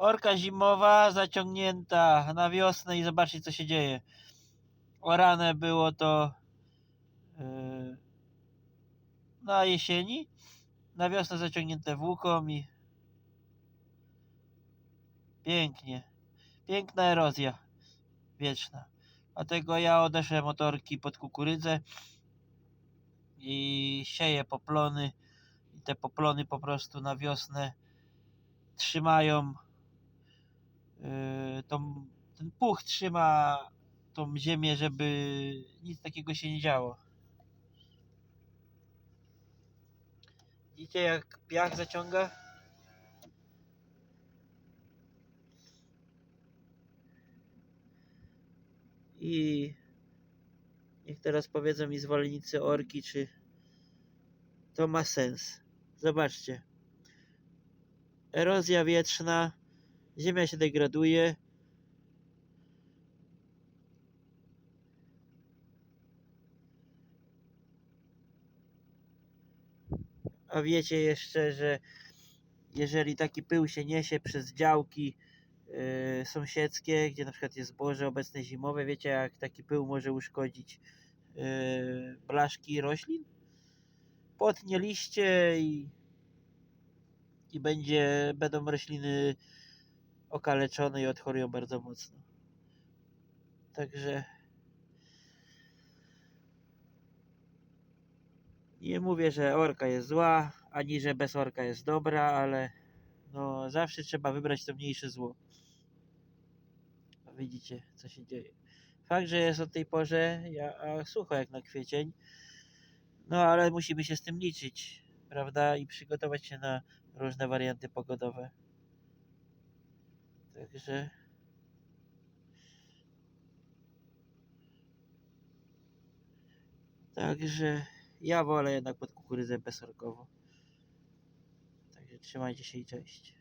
Orka zimowa zaciągnięta na wiosnę i zobaczcie co się dzieje. Orane było to yy, na jesieni, na wiosnę zaciągnięte włóką i pięknie. Piękna erozja wieczna. Dlatego ja odeszę motorki pod kukurydzę i sieję poplony i te poplony po prostu na wiosnę trzymają tą, ten puch trzyma tą ziemię, żeby nic takiego się nie działo. Widzicie jak piach zaciąga? I niech teraz powiedzą mi zwolennicy orki, czy to ma sens. Zobaczcie. Erozja wietrzna, ziemia się degraduje. A wiecie jeszcze, że jeżeli taki pył się niesie przez działki yy, sąsiedzkie, gdzie na przykład jest zboże obecne zimowe, wiecie jak taki pył może uszkodzić yy, blaszki roślin? Potnie liście i, i będzie, będą rośliny okaleczone i odchorują bardzo mocno. Także nie mówię, że orka jest zła, ani że bez orka jest dobra, ale no zawsze trzeba wybrać to mniejsze zło. Widzicie, co się dzieje. Fakt, że jest o tej porze ja, sucho jak na kwiecień, no ale musimy się z tym liczyć, prawda? I przygotować się na różne warianty pogodowe. Także Także ja wolę jednak pod kukurydzę bezsorkową. Także trzymajcie się i cześć.